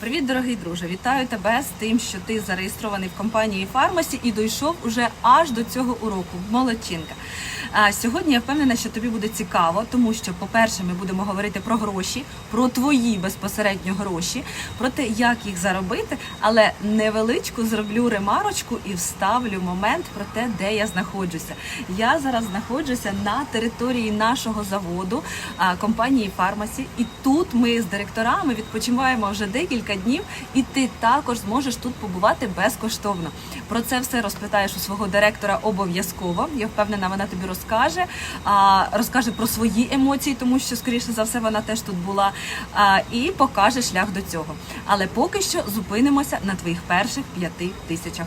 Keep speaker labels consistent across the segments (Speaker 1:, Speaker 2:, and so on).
Speaker 1: Привіт, дорогий друже! Вітаю тебе з тим, що ти зареєстрований в компанії Фармасі і дійшов уже аж до цього уроку. Молодчинка. А сьогодні я впевнена, що тобі буде цікаво, тому що, по-перше, ми будемо говорити про гроші, про твої безпосередньо гроші, про те, як їх заробити, але невеличку зроблю ремарочку і вставлю момент про те, де я знаходжуся. Я зараз знаходжуся на території нашого заводу компанії Фармасі, і тут ми з директорами відпочиваємо вже декілька днів, і ти також зможеш тут побувати безкоштовно. Про це все розпитаєш у свого директора обов'язково. Я впевнена, вона тобі розкаже. Розкаже про свої емоції, тому що, скоріше за все, вона теж тут була, і покаже шлях до цього. Але поки що зупинимося на твоїх перших п'яти тисячах.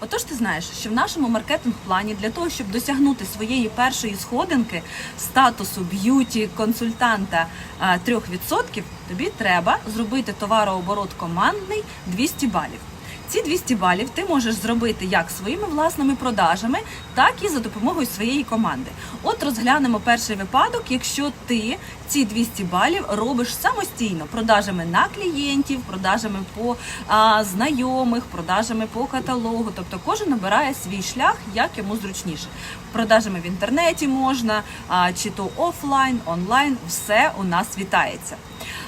Speaker 1: Отож, ти знаєш, що в нашому маркетинг-плані для того, щоб досягнути своєї першої сходинки статусу б'юті консультанта а, 3%, тобі треба зробити товарооборот командний 200 балів. Ці 200 балів ти можеш зробити як своїми власними продажами, так і за допомогою своєї команди. От розглянемо перший випадок, якщо ти ці 200 балів робиш самостійно продажами на клієнтів, продажами по а, знайомих, продажами по каталогу. Тобто кожен обирає свій шлях, як йому зручніше. Продажами в інтернеті можна, а, чи то офлайн, онлайн, все у нас вітається.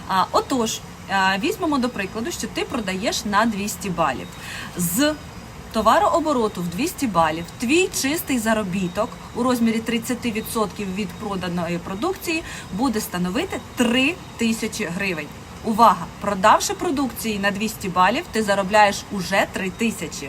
Speaker 1: А, отож. Е, Візьмемо до прикладу, що ти продаєш на 200 балів. З товарообороту в 200 балів твій чистий заробіток у розмірі 30% від проданої продукції буде становити 3 тисячі гривень. Увага! Продавши продукції на 200 балів, ти заробляєш уже 3 тисячі.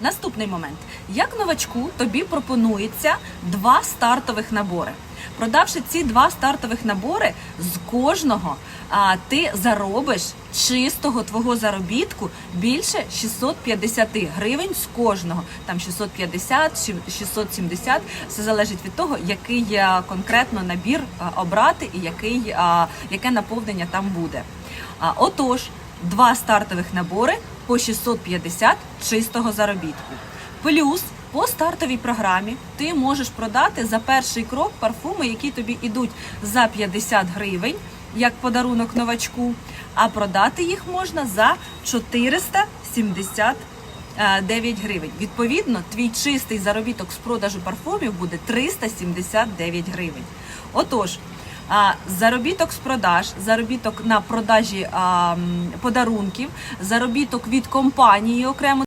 Speaker 1: Наступний момент. Як новачку тобі пропонується два стартових набори. Продавши ці два стартових набори, з кожного а, ти заробиш чистого твого заробітку більше 650 гривень з кожного. Там 650, чи 670, все залежить від того, який конкретно набір обрати і який, а, яке наповнення там буде. А, отож, два стартових набори по 650 чистого заробітку. Плюс по стартовій програмі ти можеш продати за перший крок парфуми, які тобі йдуть за 50 гривень, як подарунок новачку, а продати їх можна за 479 гривень. Відповідно, твій чистий заробіток з продажу парфумів буде 379 гривень. Отож, заробіток з продаж, заробіток на продажі подарунків, заробіток від компанії окремо.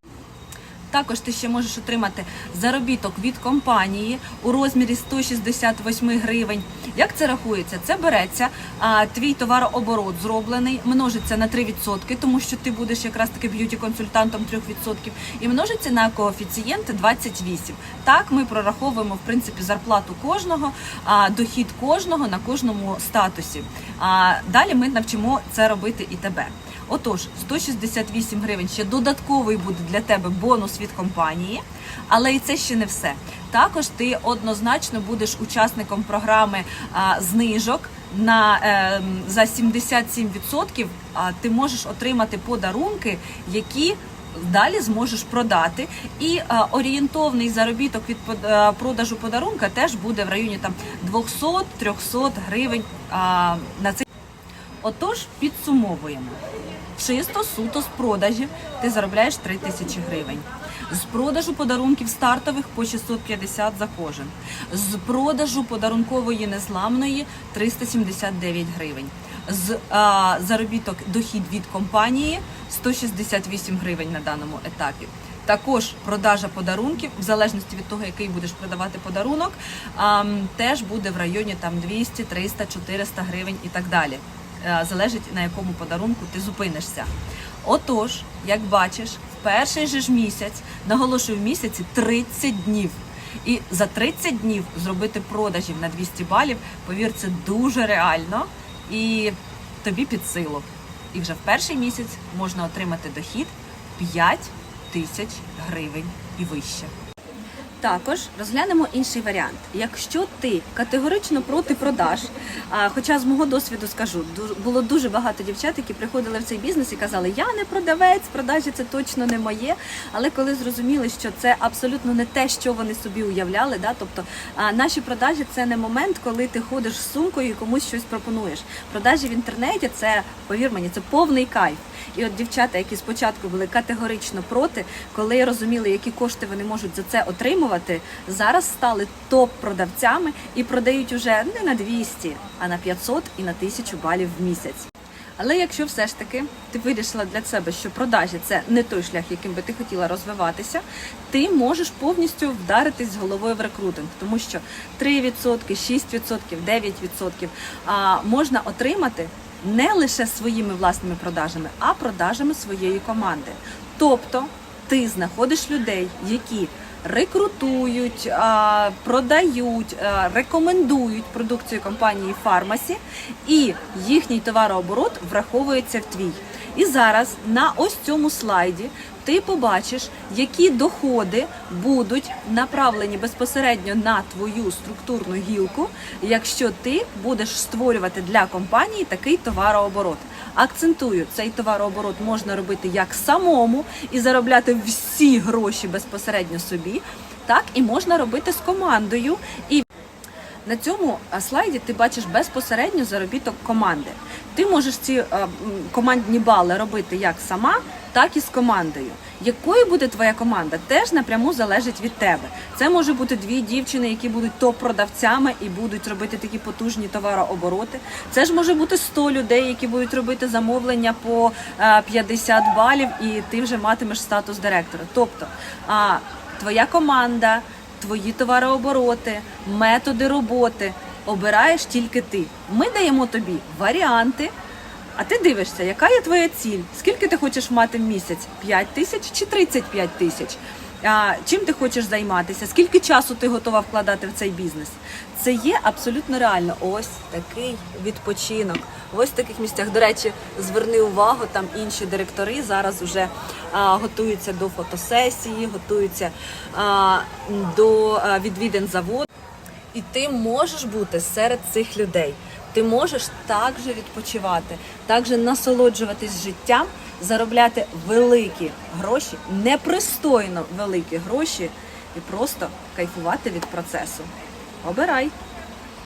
Speaker 1: Також ти ще можеш отримати заробіток від компанії у розмірі 168 гривень. Як це рахується? Це береться а, твій товарооборот зроблений, множиться на 3%, тому що ти будеш якраз таки б'юті-консультантом 3%, і множиться на коефіцієнт 28. Так ми прораховуємо в принципі зарплату кожного, а, дохід кожного на кожному статусі. А, далі ми навчимо це робити і тебе. Отож, 168 гривень ще додатковий буде для тебе бонус від компанії, але і це ще не все. Також ти однозначно будеш учасником програми а, знижок на е, за 77%. А ти можеш отримати подарунки, які Далі зможеш продати, і а, орієнтовний заробіток від а, продажу подарунка теж буде в районі там 200-300 гривень а, на цей. Отож, підсумовуємо. Чисто суто з продажів ти заробляєш 3 тисячі гривень. З продажу подарунків стартових по 650 за кожен. З продажу подарункової незламної 379 гривень. З а, заробіток дохід від компанії 168 гривень на даному етапі. Також продажа подарунків, в залежності від того, який будеш продавати подарунок, а, теж буде в районі там 200, 300, 400 гривень і так далі. Е, залежить на якому подарунку ти зупинишся. Отож, як бачиш, в перший же ж місяць, наголошую в місяці 30 днів. І за 30 днів зробити продажів на 200 балів, повір, це дуже реально і тобі під силу. І вже в перший місяць можна отримати дохід 5 тисяч гривень і вище. Також розглянемо інший варіант. Якщо ти категорично проти продаж, а, хоча з мого досвіду скажу, було дуже багато дівчат, які приходили в цей бізнес і казали, я не продавець, продажі це точно не моє. Але коли зрозуміли, що це абсолютно не те, що вони собі уявляли, да? тобто а, наші продажі це не момент, коли ти ходиш з сумкою і комусь щось пропонуєш. Продажі в інтернеті це, повір мені, це повний кайф. І от дівчата, які спочатку були категорично проти, коли розуміли, які кошти вони можуть за це отримувати, зараз стали топ-продавцями і продають уже не на 200, а на 500 і на 1000 балів в місяць. Але якщо все ж таки ти вирішила для себе, що продажі це не той шлях, яким би ти хотіла розвиватися, ти можеш повністю вдаритись головою в рекрутинг, тому що 3%, 6%, 9% а, можна отримати не лише своїми власними продажами, а продажами своєї команди. Тобто ти знаходиш людей, які рекрутують, продають, рекомендують продукцію компанії Фармасі, і їхній товарооборот враховується в твій. І зараз на ось цьому слайді ти побачиш, які доходи будуть направлені безпосередньо на твою структурну гілку, якщо ти будеш створювати для компанії такий товарооборот. Акцентую, цей товарооборот можна робити як самому і заробляти всі гроші безпосередньо собі, так і можна робити з командою. І на цьому слайді ти бачиш безпосередньо заробіток команди. Ти можеш ці командні бали робити як сама, так і з командою. Якою буде твоя команда, теж напряму залежить від тебе. Це може бути дві дівчини, які будуть топ-продавцями і будуть робити такі потужні товарообороти. Це ж може бути 100 людей, які будуть робити замовлення по а, 50 балів, і ти вже матимеш статус директора. Тобто а, твоя команда твої товарообороти, методи роботи обираєш тільки ти. Ми даємо тобі варіанти. А ти дивишся, яка є твоя ціль? Скільки ти хочеш мати в місяць? 5 тисяч чи 35 тисяч? А, чим ти хочеш займатися? Скільки часу ти готова вкладати в цей бізнес? Це є абсолютно реально. Ось такий відпочинок. Ось в таких місцях. До речі, зверни увагу, там інші директори зараз вже а, готуються до фотосесії, готуються а, до а, відвідин заводу. І ти можеш бути серед цих людей. Ти можеш також відпочивати, також насолоджуватись життям, заробляти великі гроші, непристойно великі гроші і просто кайфувати від процесу. Обирай!